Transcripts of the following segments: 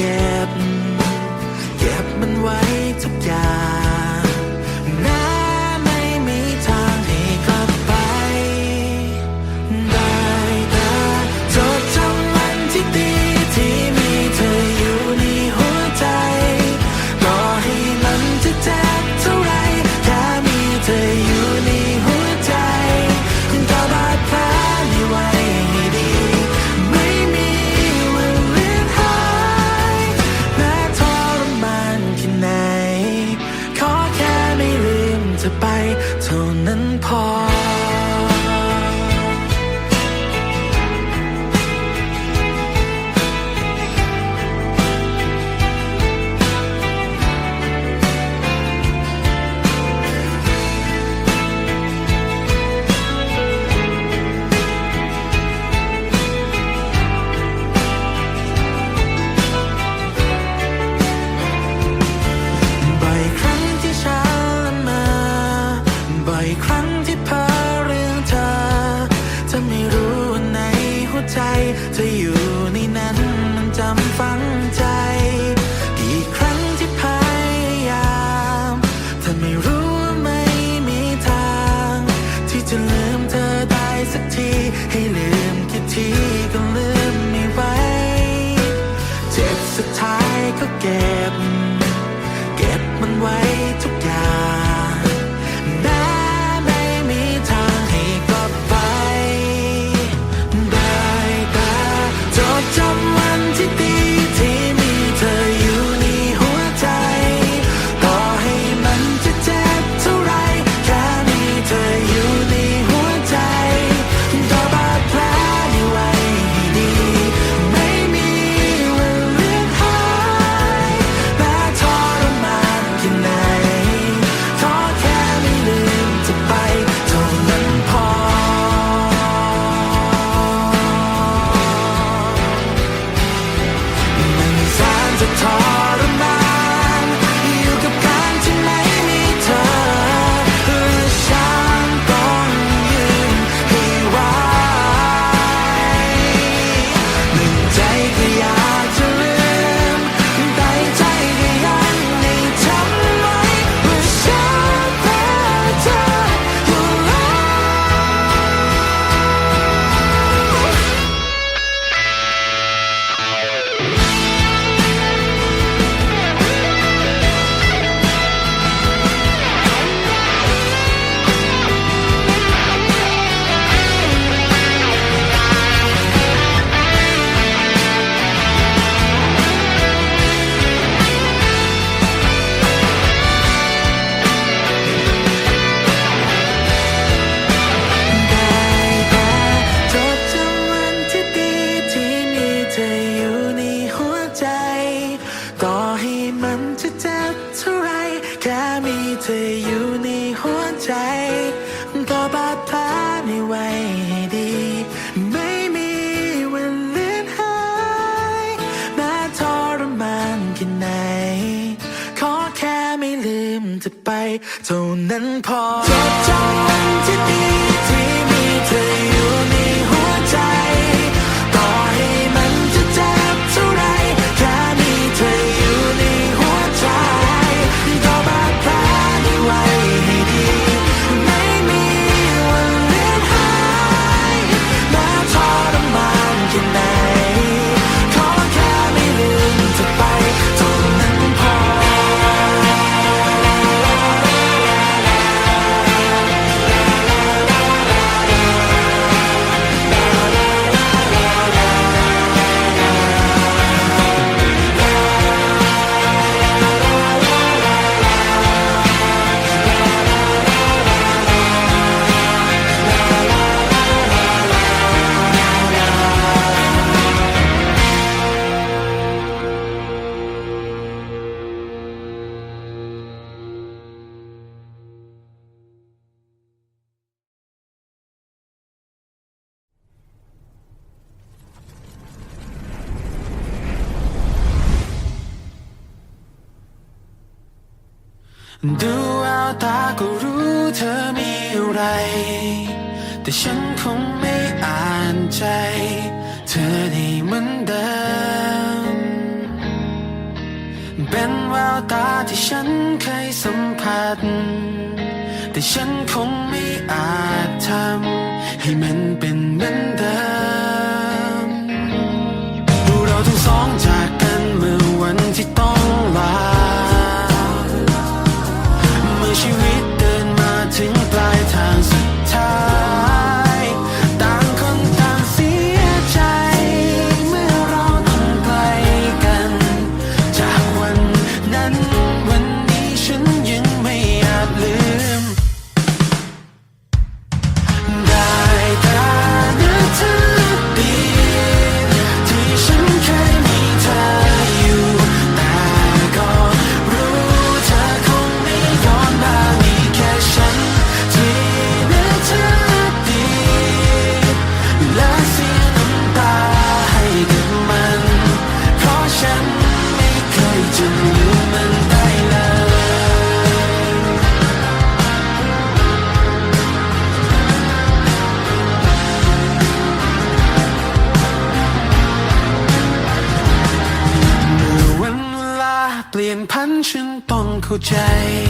Yeah. สักที ให้ลืมกี่ทีก็ลืมไม่ไหวเจ็บสุดท้ายก็เก็บ เก็บมันไว้ทุก เท่านั้นพอ ดูเอาตาก็รู้เธอมีอะไร แต่ฉันคงไม่อ่านใจ เธอได้เหมือนเดิม เป็นแววตาที่ฉันเคยสัมผัส แต่ฉันคงไม่อาจทำให้มันเป็นเหมือนเดิมดูเราทั้งสองจากกันเมื่อวันที่ต้อง ใจ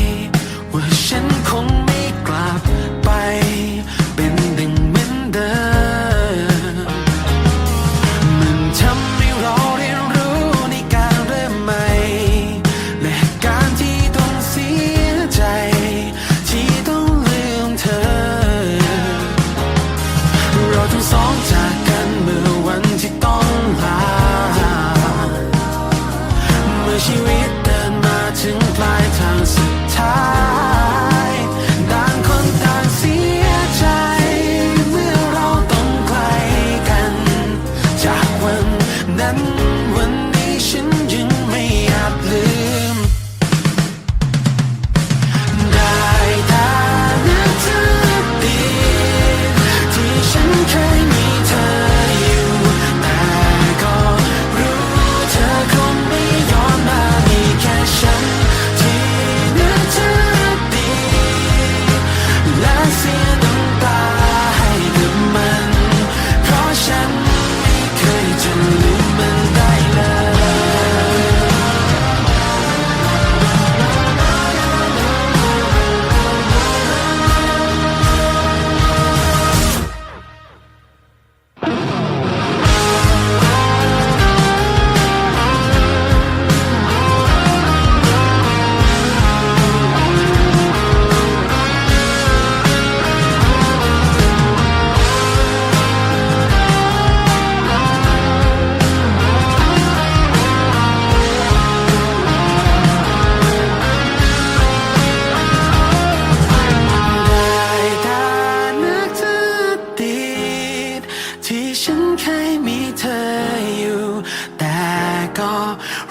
ก็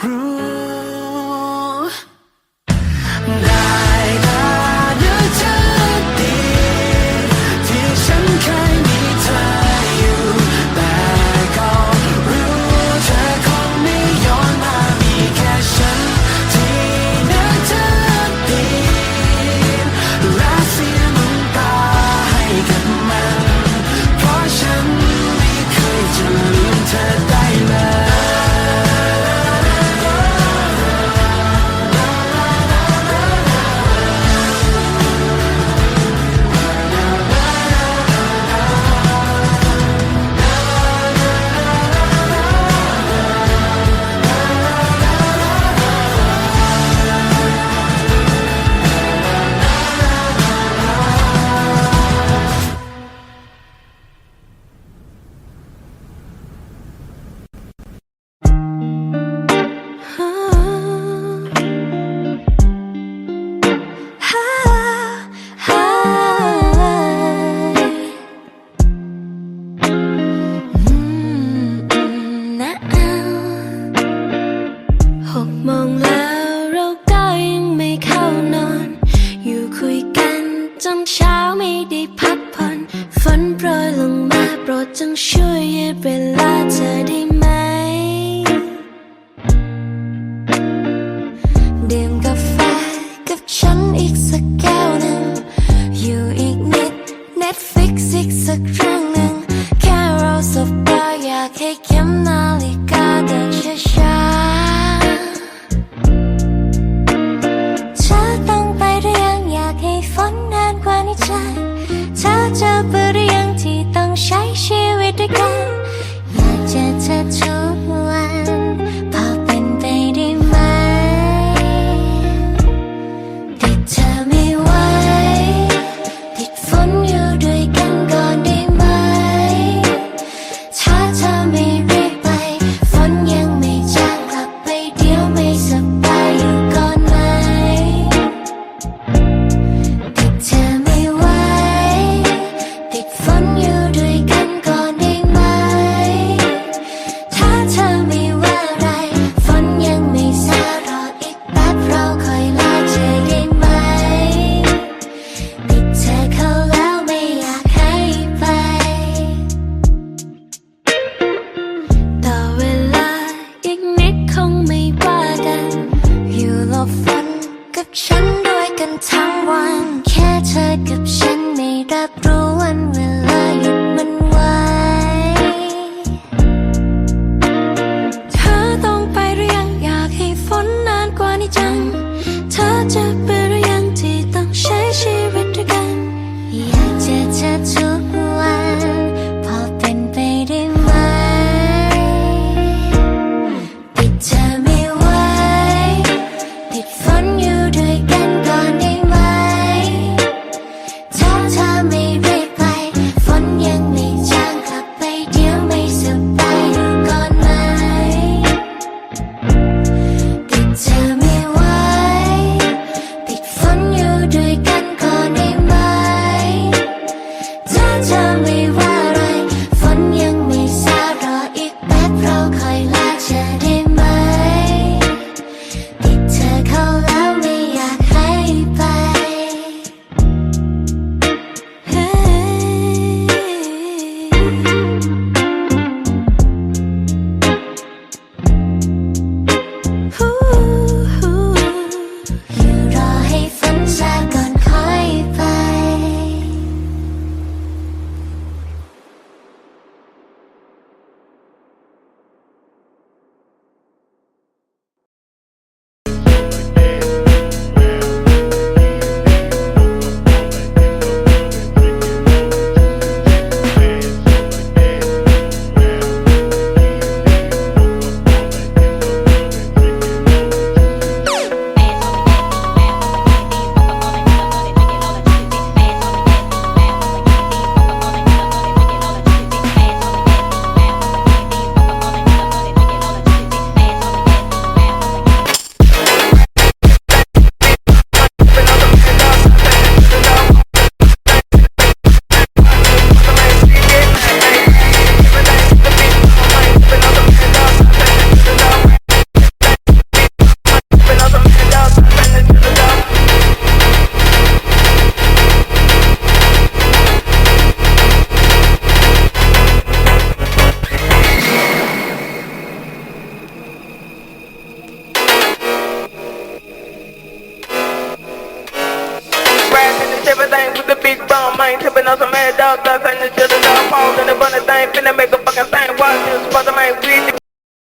รู้าไม่ได้พักผ่อนฝนโปรยลงมาโปรดจงช่วยเวลาเธอได้